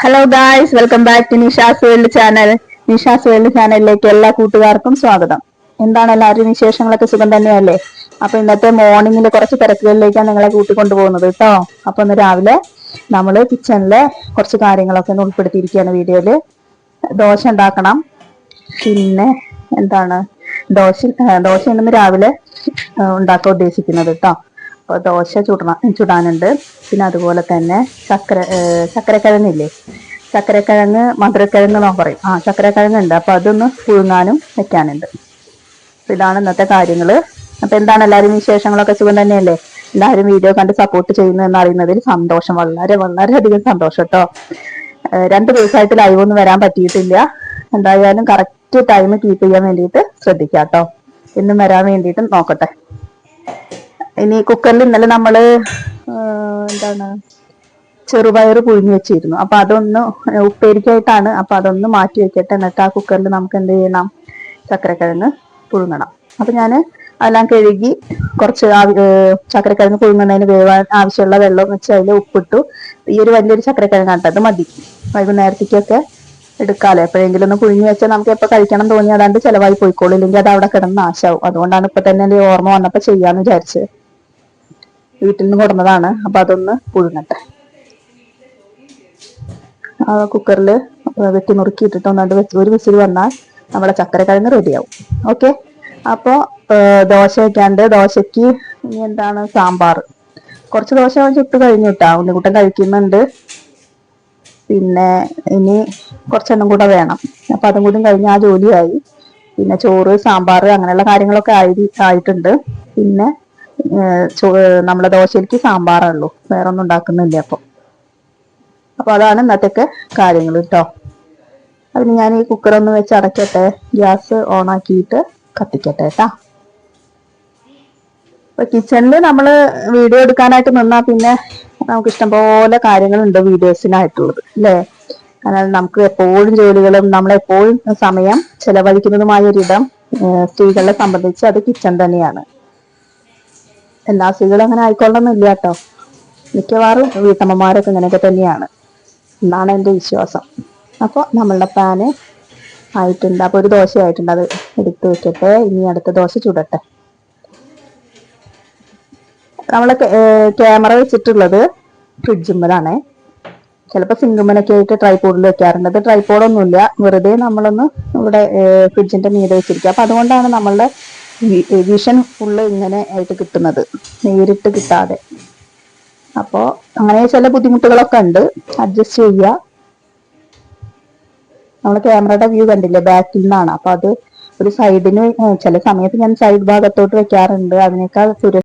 Hello guys welcome back to Nisha's world channel Nisha's world ചാനലിലേക്ക് എല്ലാ കൂട്ടുകാർക്കും സ്വാഗതം. എന്താണ് എല്ലാവരും വിശേഷങ്ങളൊക്കെ? സുഖം തന്നെയല്ലേ? അപ്പൊ ഇന്നത്തെ മോർണിംഗിൽ കുറച്ച് തിരക്കുകളിലേക്കാണ് നിങ്ങളെ കൂട്ടിക്കൊണ്ടു പോകുന്നത് കേട്ടോ. അപ്പൊ ഇന്ന് രാവിലെ നമ്മൾ കിച്ചണിലെ കുറച്ച് കാര്യങ്ങളൊക്കെ ഒന്ന് ഉൾപ്പെടുത്തിയിരിക്കുകയാണ് വീഡിയോയിൽ. ദോശ ഉണ്ടാക്കണം. പിന്നെ എന്താണ്? ദോശ ദോശ ഇന്ന് രാവിലെ ഉണ്ടാക്കാൻ ഉദ്ദേശിക്കുന്നത് കേട്ടോ. അപ്പോൾ ദോശ ചുടണം ചുടാനുണ്ട്. പിന്നെ അതുപോലെ തന്നെ ചക്ര ചക്കരക്കിഴങ്ങില്ലേ ചക്കരക്കിഴങ്ങ് മധുരക്കിഴങ്ങ് എന്നൊക്കെ പറയും. ആ ചക്കരക്കിഴങ്ങ് ഉണ്ട് അപ്പോൾ അതൊന്ന് പുഴുങ്ങാനും വെക്കാനുണ്ട്. അപ്പോൾ ഇതാണ് ഇന്നത്തെ കാര്യങ്ങൾ അപ്പോൾ എന്താണ് എല്ലാവരും വിശേഷങ്ങളൊക്കെ? സുഖം തന്നെയല്ലേ? എല്ലാവരും വീഡിയോ കണ്ട് സപ്പോർട്ട് ചെയ്യുന്നു എന്ന് അറിയുന്നതിൽ സന്തോഷം. വളരെ വളരെയധികം സന്തോഷം കേട്ടോ. രണ്ട് ദിവസമായിട്ട് ലൈവ് ഒന്നും വരാൻ പറ്റിയിട്ടില്ല. എന്തായാലും കറക്റ്റ് ടൈം കീപ്പ് ചെയ്യാൻ വേണ്ടിയിട്ട് ശ്രദ്ധിക്കാം കേട്ടോ. ഇന്നും വരാൻ വേണ്ടിയിട്ട് നോക്കട്ടെ. ഇനി കുക്കറിൽ ഇന്നലെ നമ്മൾ എന്താണ് ചെറുപയർ പുഴുങ്ങി വെച്ചിരുന്നു. അപ്പൊ അതൊന്ന് ഉപ്പേരിക്കായിട്ടാണ്. അപ്പൊ അതൊന്ന് മാറ്റി വെക്കട്ടെ. എന്നിട്ട് ആ കുക്കറിൽ നമുക്ക് എന്ത് ചെയ്യണം? ചക്കരക്കിഴങ്ങ് പുഴുങ്ങണം. അപ്പൊ ഞാൻ അതെല്ലാം കഴുകി കുറച്ച് ചക്കരക്കിഴങ്ങ് പുഴുങ്ങുന്നതിന് വേവാൻ ആവശ്യമുള്ള വെള്ളം വെച്ച് അതിൽ ഉപ്പിട്ടു. ഈ ഒരു വലിയൊരു ചക്കരക്കിഴങ്ങ് അത് മതി. വൈകുന്നേരത്തേക്കൊക്കെ എടുക്കാലോ. എപ്പോഴെങ്കിലും ഒന്ന് പുഴുങ്ങി വെച്ചാൽ നമുക്ക് എപ്പോൾ കഴിക്കണം തോന്നി അതാണ്ട് ചിലവായി പോയിക്കോളൂ. ഇല്ലെങ്കിൽ അത് അവിടെ കിടന്ന് നാശാവും. അതുകൊണ്ടാണ് ഇപ്പൊ തന്നെ ഓർമ്മ വന്നപ്പോൾ ചെയ്യാന്ന് വിചാരിച്ചത്. വീട്ടിൽ നിന്ന് കൊടുന്നതാണ് അപ്പൊ അതൊന്ന് പുഴുങ്ങട്ടെ. കുക്കറിൽ വെട്ടി നുറുക്കി ഇട്ടിട്ട് ഒന്നാണ്ട് ഒരു വിസിൽ വന്നാൽ നമ്മുടെ ചക്കരക്കിഴങ്ങ് റെഡിയാവും. ഓക്കെ? അപ്പോൾ ദോശ വയ്ക്കാണ്ട് ദോശയ്ക്ക് ഇനി എന്താണ്? സാമ്പാർ കുറച്ച് ദോശ ചുട്ട് കഴിഞ്ഞു കേട്ടോ ഉണ്ണിക്കുട്ടൻ കഴിക്കുന്നുണ്ട്. പിന്നെ ഇനി കുറച്ചെണ്ണം കൂടെ വേണം. അപ്പം അതും കൂടി കഴിഞ്ഞ് ആ ജോലിയായി. പിന്നെ ചോറ് സാമ്പാർ അങ്ങനെയുള്ള കാര്യങ്ങളൊക്കെ ആയി ആയിട്ടുണ്ട്. പിന്നെ നമ്മളെ ദോശയിലേക്ക് സാമ്പാറുള്ളൂ വേറെ ഒന്നും ഉണ്ടാക്കുന്നില്ല അപ്പോൾ അപ്പോൾ അതാണ് ഇന്നത്തെ കാര്യങ്ങൾ കേട്ടോ അതിന് ഞാൻ ഈ കുക്കർ ഒന്ന് വെച്ച് അടയ്ക്കട്ടെ. ഗ്യാസ് ഓൺ ആക്കിയിട്ട് കത്തിക്കട്ടെ കേട്ടാ ഇപ്പൊ കിച്ചണിൽ നമ്മൾ വീഡിയോ എടുക്കാനായിട്ട് നിന്നാൽ പിന്നെ നമുക്ക് ഇഷ്ടംപോലെ കാര്യങ്ങളുണ്ട് വീഡിയോസിനായിട്ടുള്ളത് അല്ലേ കാരണം നമുക്ക് എപ്പോഴും ജോലികളും നമ്മളെപ്പോഴും സമയം ചെലവഴിക്കുന്നതുമായ ഒരിടം സ്ത്രീകളെ സംബന്ധിച്ച് അത് കിച്ചൺ തന്നെയാണ്. എല്ലാ സ്ത്രീകളും അങ്ങനെ ആയിക്കൊള്ളണമെന്നില്ല കേട്ടോ മിക്കവാറും വീട്ടമ്മമാരൊക്കെ ഇങ്ങനെയൊക്കെ തന്നെയാണ്. എന്നാണ് എന്റെ വിശ്വാസം. അപ്പോൾ നമ്മളുടെ പാൻ ആയിട്ടുണ്ട്. അപ്പോൾ ഒരു ദോശ ആയിട്ടുണ്ട്. അത് എടുത്ത് വെക്കട്ടെ ഇനി അടുത്ത ദോശ ചുടട്ടെ. നമ്മൾ ക്യാമറ വെച്ചിട്ടുള്ളത് ഫ്രിഡ്ജുമ്മലാണ് ചിലപ്പോൾ സിങ്കുമ്മനൊക്കെ ആയിട്ട് ട്രൈപോഡിൽ വെക്കാറുണ്ട്. അത് ട്രൈപോഡൊന്നുമില്ല വെറുതെ നമ്മളൊന്ന് ഇവിടെ ഫ്രിഡ്ജിന്റെ മീതെ വെച്ചിരിക്കുക. അപ്പം അതുകൊണ്ടാണ് നമ്മളുടെ വിഷൻ ഫുള്ള് ഇങ്ങനെ ആയിട്ട് കിട്ടുന്നത്. നേരിട്ട് കിട്ടാതെ. അപ്പോൾ അങ്ങനെ ചില ബുദ്ധിമുട്ടുകളൊക്കെ ഉണ്ട്. അഡ്ജസ്റ്റ് ചെയ്യുക നമ്മൾ ക്യാമറയുടെ വ്യൂ കണ്ടില്ലേ? ബാക്കിൽ നിന്നാണ്. അപ്പൊ അത് ഒരു സൈഡിന് ചില സമയത്ത് ഞാൻ സൈഡ് ഭാഗത്തോട്ട് വെക്കാറുണ്ട്. അതിനേക്കാൾ